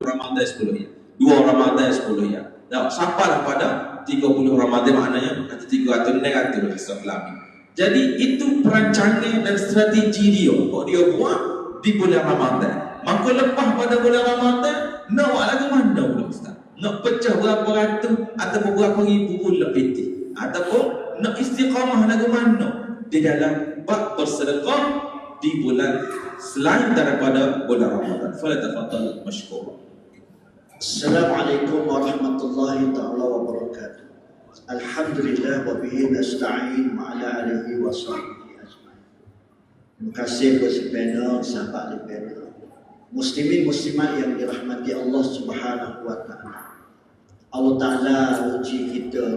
Ramadan 10 ya. Dua Ramadan 10 ya. Dah sampailah pada 30 Ramadan maknanya kata 300 negatif Islam. Jadi itu perancangan dan strategi dia. Kok dia buat di bulan Ramadan. Maka lepas pada bulan Ramadan, nak buat lagu mana pula Ustaz? Nak pecah berapa ratus ataupun berapa ribu pula piti. Ataupun nak istiqamah lagu mana? Di dalam bab bersedekah di bulan selain daripada bulan Ramadan. Fala tafadhal mashkur. Assalamualaikum warahmatullahi taala wabarakatuh. Alhamdulillah wa bihi nasta'in wa ala alihi wa sahbihi ajma'in. Terima kasih kepada panel, sahabat di panel. Muslimin muslimat yang dirahmati Allah Subhanahu wa taala. Allah Taala uji kita.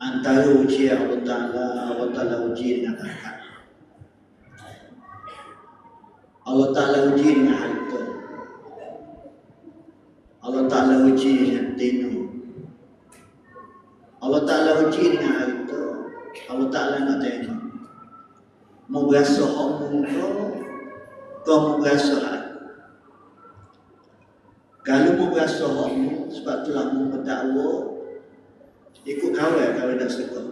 Antara uji Allah Taala, Allah Taala uji dengan akal. Allah Taala uji dengan harta. Allah Ta'ala uji dengan tino Allah Ta'ala uji dengan harta Allah Ta'ala nak tengok. Mau berasa muka Kau mau berasa hak Kalau mau berasa hak mu Sebab telah mu bertakwa Ikut kawan Kawan dah suka.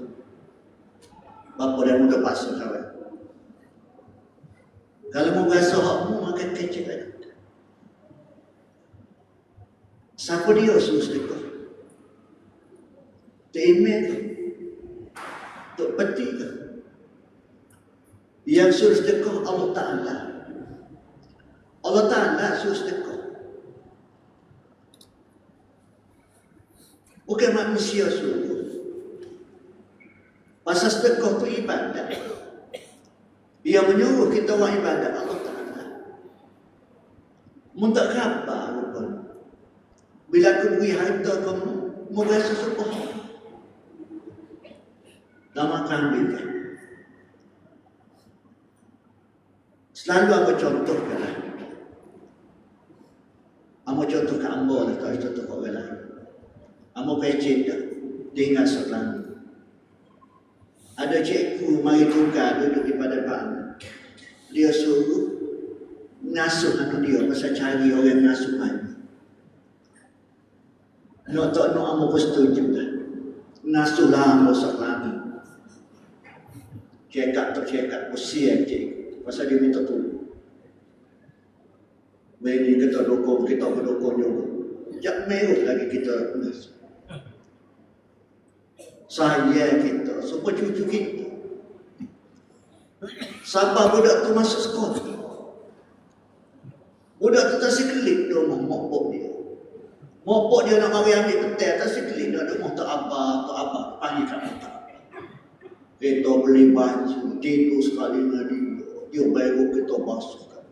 Bapa dan muda pasal kawan. Kalau mau berasa hak mu Makan kecil aja Siapa dia suruh sedekah? Tok Emel ke? Tok Peti ke? Yang suruh sedekah Allah Ta'ala. Allah Ta'ala suruh sedekah. Bukan manusia suruh. Pasal sedekah itu ibadat. Dia menyuruh kita buat ibadat Allah Ta'ala. Muntak khabar rupanya. Bila aku beri harta kamu, mau rasa sepah. Lama kambing kan. Selalu aku contohkan lah. Amo contoh ke ambo lah, kalau contoh ke orang lain. Amo pecik dah, dia ingat selalu. Ada cikgu mari tukar duduk di pada depan. Dia suruh ngasuh anak dia pasal cari orang ngasuh anak. Nak tak nak amo pun setuju dah. Nasulah amo seklami. Cekak tak cekak usia cek. Pasal dia minta tolong. Bagi kita dukung, kita berdukung juga. Jak merah lagi kita. Saya kita, semua cucu kita. Sampai budak tu masuk sekolah. Budak tu tak sekelip dia mau mokok dia. Mopok dia nak mari ambil petai atas sekali dia ada motor apa, tak apa, panggil kat motor. Kita beli baju, tidur sekali dengan dia. Dia baru kita basuh kan.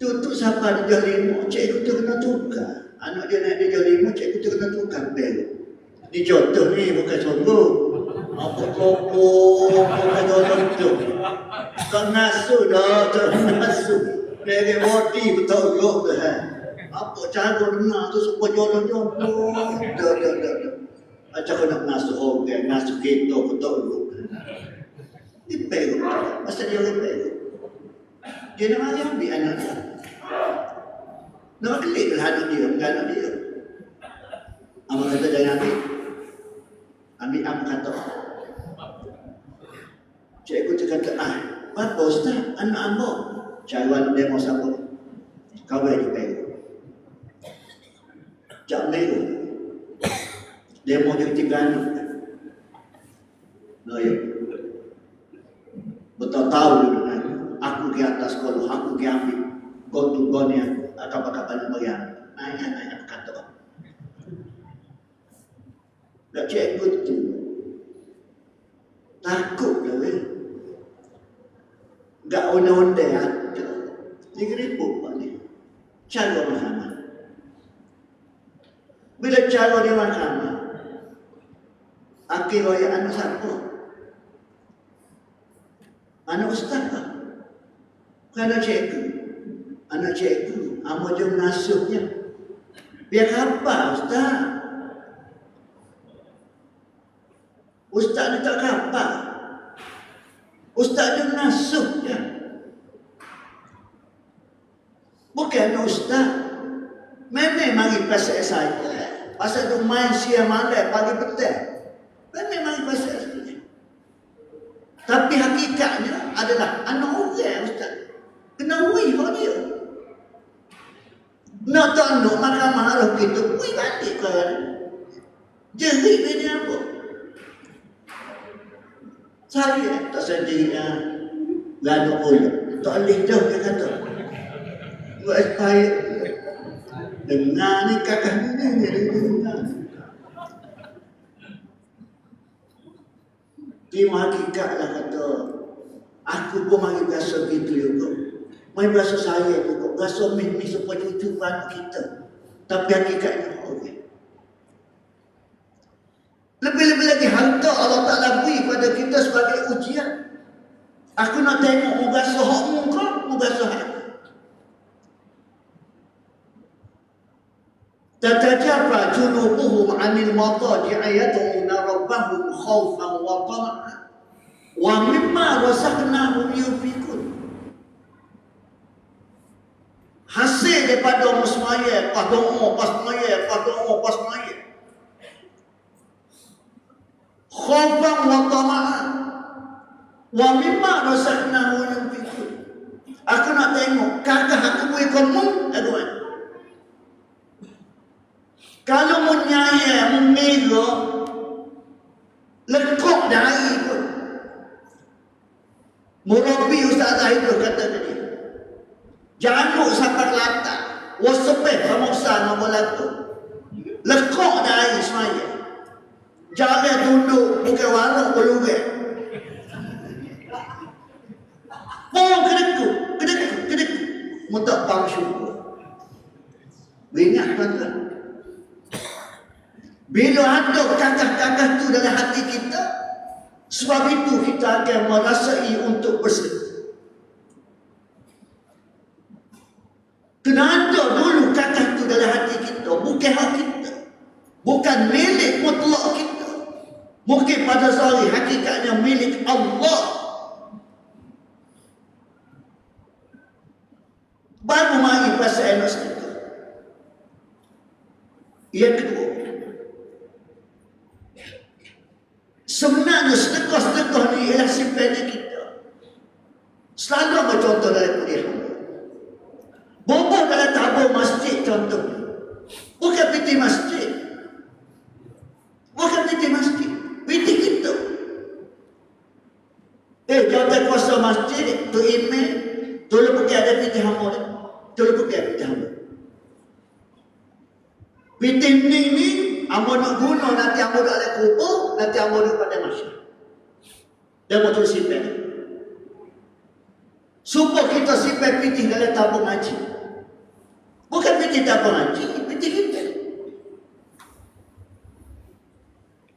Tutup siapa dia lima, cikgu tu kena tukar. Anak dia naik dia lima, cikgu tu kena tukar bel. Ni contoh ni, bukan contoh. Apa kopo, bukan contoh. Kau ngasuh dah, tak ngasuh. Dari body betul kau dah apa cara dengar tu? Supaya jalan-jalan dah dah dah dah. Macam kau nak masuk orang masuk kereta betul dulu. Dia pegang masa dia orang pegang dia nak mari ambil anak dia. Nak kelik lah anak dia bukan anak dia. Amal kata jangan ambil. Ambil am kata. Cikgu kata ah apa ustaz? Anak ambo cara dia mau siapa? Kau boleh pegang Cak Melayu Dia mau jadi tinggal Melayu Betul tahu kan Aku ke atas kalau aku ke ambil. Kau tu kau ni Atau apa balik meriam Naik naik kata Tak cikgu tu. Takut lah weh Gak onda-onda ada. Dia keripuk balik. Cara mahkamah bila cara dia makan, akhir raya anak siapa? Anak ustaz lah. Bukan anak cikgu. Anak cikgu. Amo je mengasuhnya. Biar apa ustaz? Ustaz ni tak kapal. Ustaz dia mengasuhnya. Bukan ustaz. Memang mari pasal saya. Pasal tu main siang malam pagi petang. Memang mari pasal saya. Tapi hakikatnya adalah anak orang Ustaz. Kena hak dia. Nak tak nak makan marah kita, ui balik kan. Jerit bini apa? Saya tak sedih ya. Lalu pula. Tak boleh dah dia kata. Buat baik. Dengar ni kakak ni ni dia dengar. Dia hakikat lah kata. Aku pun mari biasa gitu juga. Mari biasa saya juga. Biasa mi-mi supaya cucu anak kita. Tapi hakikatnya okey. Lebih-lebih lagi harta Allah Ta'ala beri pada kita sebagai ujian. Aku nak tengok mu basuh hakmu kau, mu basuh aku تتجرى جنوبهم عن المضاجع يدعون ربهم خوفا وطمعا ومما رزقناهم ينفقون hasil daripada musmaya, pas doa, pas maya, pas doa, pas maya. Khawfan wa tama'an. Wa mimma razaqnahu yunfiqun. Aku nak tengok kakak aku boleh kamu, aduan. kalau menyaya, memega, lekuk dari pun. Murabi Ustaz Zahidul kata tadi. Januk sampai Kelantan. Wasepeh Ustaz nama lagu. Lekuk dari semaya. Jangan duduk bukan warung pelurut. Pung kedekut, kedekut, kedekut. Mutak pang syukur. Ingat tuan-tuan. Bila ada kakak-kakak tu dalam hati kita, sebab itu kita akan merasai untuk bersedih. Kena ada dulu kakak tu dalam hati kita, bukan hak kita. Bukan milik mutlak kita. Mungkin pada sehari hakikatnya milik Allah. Baru mari pasal anak kita. Yang kedua, Sebenarnya sedekah-sedekah ni ialah simpannya kita. Selalu ambil contoh dalam kuliah. Bobo dalam tabur masjid contohnya. Bukan piti masjid. Bukan piti masjid. Piti kita. Eh, jawatan kuasa masjid, tu email, tolong pergi ada piti hamba. Tolong pergi ada piti hamba. Piti ni ni, Amba nak guna nanti amba nak ada kubur, nanti amba nak pada masyarakat. Dia mau terus simpan. Supaya kita simpan piti dalam tabung haji. Bukan piti tabung haji, piti kita.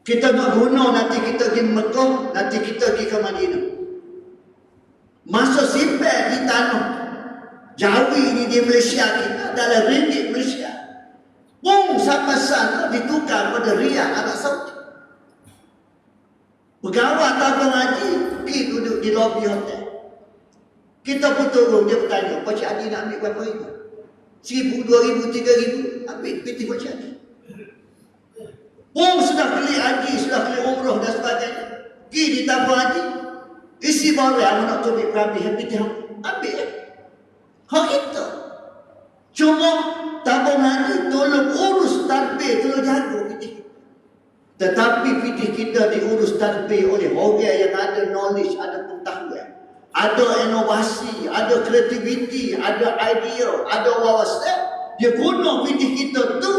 Kita nak guna nanti kita pergi Mekah, nanti kita pergi ke Madinah. Masa simpan di tanah. Jawi ini di Malaysia kita dalam ringgit Malaysia. Pun sampai sana ditukar pada riak Arab Saudi. Pegawai tabung haji pergi duduk di lobi hotel. Kita pun turun, dia bertanya, Pak Cik Adi nak ambil berapa ribu? Seribu, dua ribu, tiga ribu, ambil piti Pak Cik Pun sudah beli haji, sudah beli umrah dan sebagainya. Pergi di tabung haji, isi barang yang nak tubik perabi, piti ambil. Hak kita. Cuma tabung haji tolong urus tadbir, tolong jaga. Tetapi piti kita diurus tadbir oleh orang yang ada knowledge, ada pengetahuan. Ada inovasi, ada kreativiti, ada idea, ada wawasan. Dia guna piti kita tu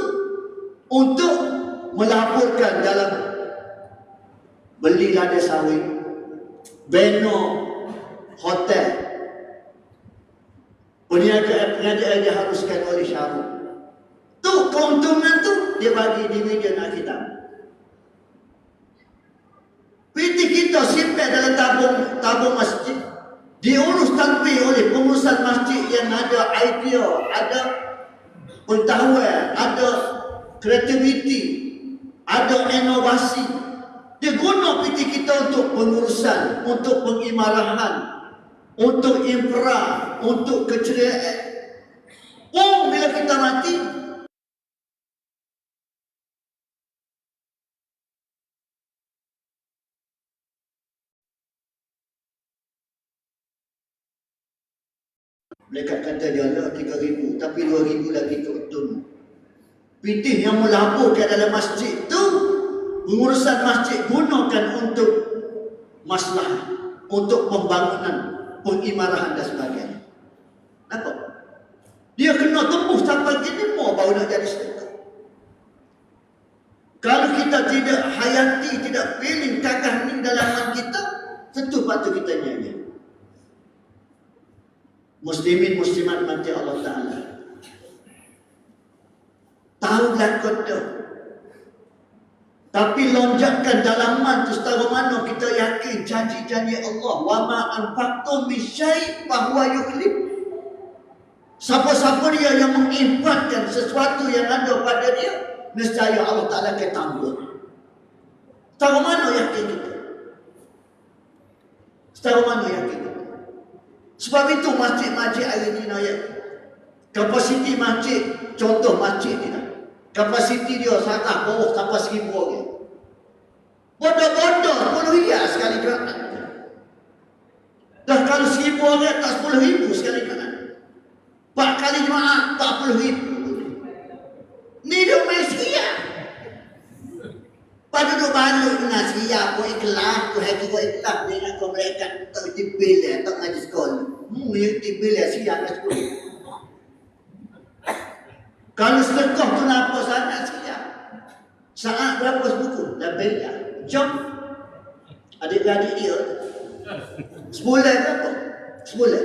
untuk melaporkan dalam beli lada sawit, beno hotel, Peniagaan dia haruskan oleh syarul. Tu keuntungan tu dia bagi di media nak kita. Piti kita simpan dalam tabung tabung masjid. Diurus tanpa oleh pengurusan masjid yang ada idea, ada pengetahuan, ada kreativiti, ada inovasi. Dia guna PT kita untuk pengurusan, untuk pengimarahan, untuk infra, untuk keceriaan. Oh, bila kita mati, Mereka kata dia ada tiga ribu, tapi dua ribu lagi tu tun. Pitih yang melaburkan dalam masjid tu, pengurusan masjid gunakan untuk masalah untuk pembangunan, pengimarahan dan sebagainya. Nampak? Dia kena tembus sampai gini mau baru nak jadi sedekah. Kalau kita tidak hayati, tidak feeling kakak ni dalam kita, tentu patut kita nyanyi. Muslimin muslimat mati Allah Ta'ala. Tahu lakon tu. Tapi lonjakan dalaman tu setara mana kita yakin janji-janji Allah. Wa ma anfaqtum min syai' fa huwa yukhlif. Siapa-siapa dia yang menginfatkan sesuatu yang ada pada dia, nescaya Allah Ta'ala akan tangguh. Setara mana yakin kita? Setara mana yakin kita? Sebab itu masjid-masjid hari ini nak Kapasiti masjid, contoh masjid ni nak. Kapasiti dia sangat bawah sampai seribu orang. Bodoh-bodoh puluh hias sekali Jumaat. Dah kalau seribu orang tak sepuluh ribu sekali Jumaat. Empat kali Jumaat tak puluh ribu. Ni dia Malaysia. Pada duduk balik dengan siap, kau ikhlas, kau happy, kau ikhlas dengan kau mereka tak dipilih, eh, tak ngaji sekolah. Hmm, yang dipilih siap nak sekolah. Kalau sedekah tu nak apa sangat siap. Saat berapa sebuku? Dah bela. Jom. Adik-adik dia. Sebulan berapa? Sebulan.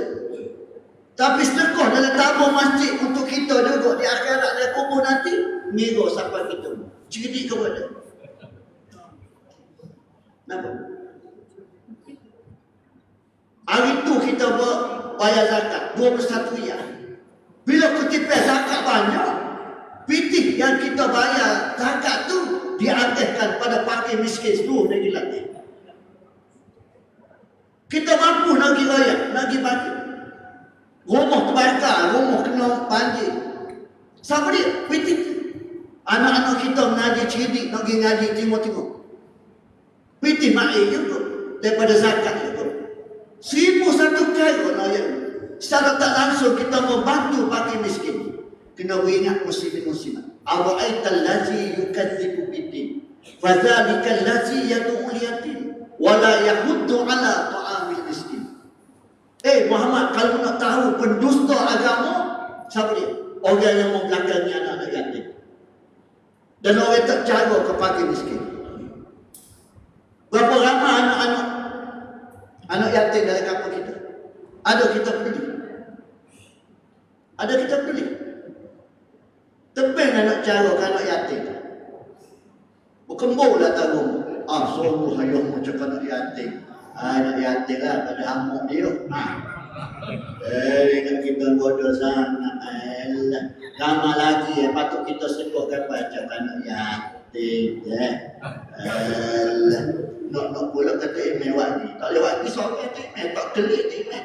Tapi sedekah dalam tabung masjid untuk kita juga di akhirat dan kubur nanti, miro sampai kita. Cerdik kepada. Kenapa? Hari tu kita bayar zakat 21 riyal. Bila kutipan zakat banyak, pitih yang kita bayar zakat tu fakir miskin seluruh negeri lagi. Kita mampu nak pergi bayar, nak pergi bagi. Rumah terbakar, rumah kena banjir. Siapa dia? Pitih. Anak-anak kita mengaji cerdik, nak pergi ngaji timur-timur. Piti ma'i juga daripada zakat juga. Seribu satu kali ayat. Secara tak langsung kita membantu bagi miskin. Kena ingat muslimin muslimat. Awa'aita allazi yukadzibu bidin. Fadzalika allazi yadu'ul yatim. Wala yahuddu ala ta'amil miskin. Eh Muhammad kalau nak tahu pendusta agama siapa dia? Orang yang membelakangi anak-anak yatim. Dan orang tak jaga kepada miskin. Berapa ramai anak-anak anak yatim dalam kampung kita? Ada kita beli. Ada kita beli. Tebing anak cara ke anak yatim. Berkembur lah tahu. Ah, suruh hayuh macam anak yatim. Ah, anak yatim lah pada amuk dia. Eh, ingat kita bodoh sangat. Eh, lama lagi ya, patut kita sebutkan baca anak yatim. Eh, eh, nak nak pula kata email wadi. Tak boleh wadi soal email, tak kelik email.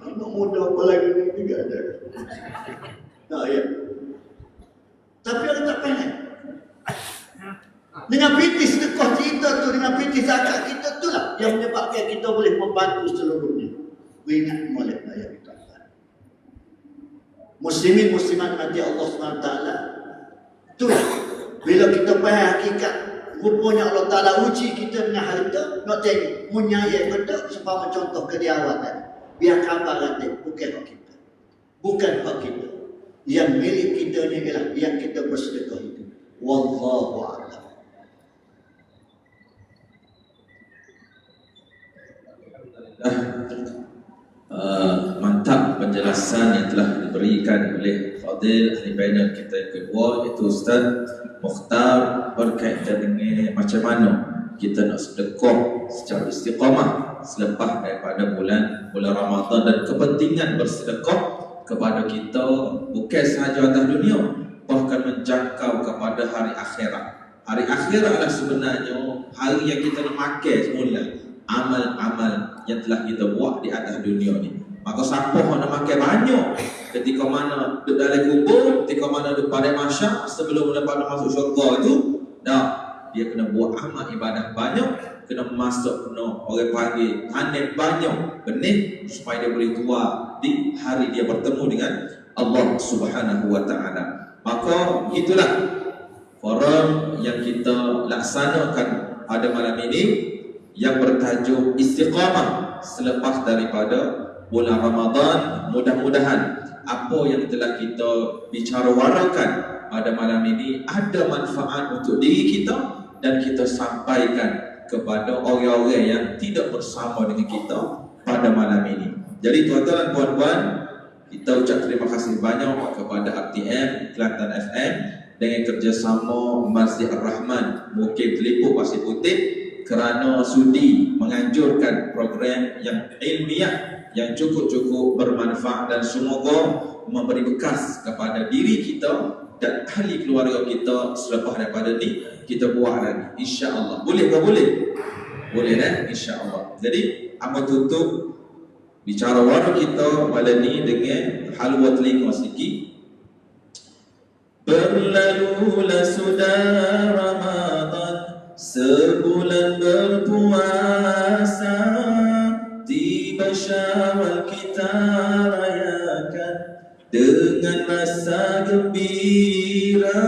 Nak nak muda apa lagi ni juga ada. Nah ya. Tapi orang tak. Dengan piti sedekah kita tu, dengan piti zakat kita tu lah yang menyebabkan kita boleh membantu seluruhnya. Ingat molek ayat kita. Muslimin muslimat mati Allah SWT Tu lah. Bila kita faham hakikat Rupanya Allah Ta'ala uji kita dengan hal itu Nak tengok Menyayang betul Supaya contoh ke dia awal tadi Biar kabar nanti Bukan hak kita Bukan hak kita Yang milik kita ni ialah Yang kita bersedekah itu Wallahu a'lam Uh, mantap penjelasan yang telah diberikan oleh Fadil ahli panel kita yang kedua iaitu Ustaz Mukhtar berkaitan dengan macam mana kita nak sedekah secara istiqamah selepas daripada bulan bulan Ramadan dan kepentingan bersedekah kepada kita bukan sahaja atas dunia bahkan menjangkau kepada hari akhirat. Hari akhirat adalah sebenarnya hari yang kita nak makan semula amal-amal yang telah kita buat di atas dunia ni. Maka siapa yang nak makan banyak ketika mana duduk dalam kubur, ketika mana duduk pada masyarakat sebelum pada masuk syurga itu, dah dia kena buat amal ibadah banyak kena masuk kena orang panggil tanam banyak benih supaya dia boleh keluar di hari dia bertemu dengan Allah Subhanahu wa taala. Maka itulah forum yang kita laksanakan pada malam ini yang bertajuk istiqamah selepas daripada bulan Ramadan mudah-mudahan apa yang telah kita bicara warakan pada malam ini ada manfaat untuk diri kita dan kita sampaikan kepada orang-orang yang tidak bersama dengan kita pada malam ini. Jadi tuan-tuan dan puan-puan, kita ucap terima kasih banyak kepada RTM Kelantan FM dengan kerjasama Masjid Ar-Rahman Mukib Telipuk Pasir Putih kerana sudi menganjurkan program yang ilmiah yang cukup-cukup bermanfaat dan semoga memberi bekas kepada diri kita dan ahli keluarga kita selepas daripada ni kita buat lagi insya-Allah. Boleh ke boleh? Boleh kan? Insya-Allah. Jadi apa tutup bicara warna kita malam ni dengan halwa telinga sikit. Berlalulah sudah Ramadan Sebulan berpuasa Tiba syawal kita rayakan. Dengan rasa gembira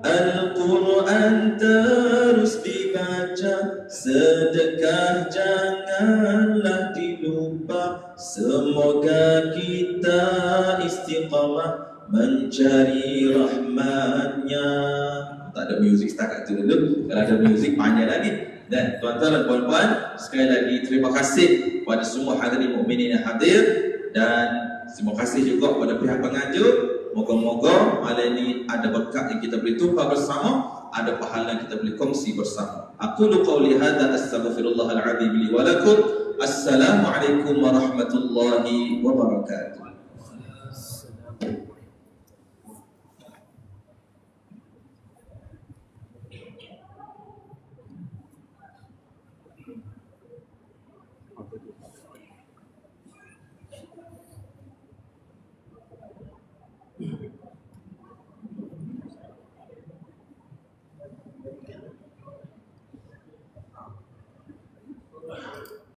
Al-Quran terus dibaca. Sedekah janganlah dilupa. Semoga kita istiqamah mencari rahmatnya tak ada muzik setakat tu. Dulu kalau ada muzik panjang lagi. Dan tuan-tuan dan puan-puan sekali lagi terima kasih kepada semua hadirin mukminin yang hadir. Dan terima kasih juga kepada pihak pengajar moga-moga malam ini ada berkat yang kita boleh tumpah bersama ada pahala yang kita boleh kongsi bersama. Aku qauli hadza astaghfirullah al-azim li wa lakum. Assalamualaikum warahmatullahi wabarakatuh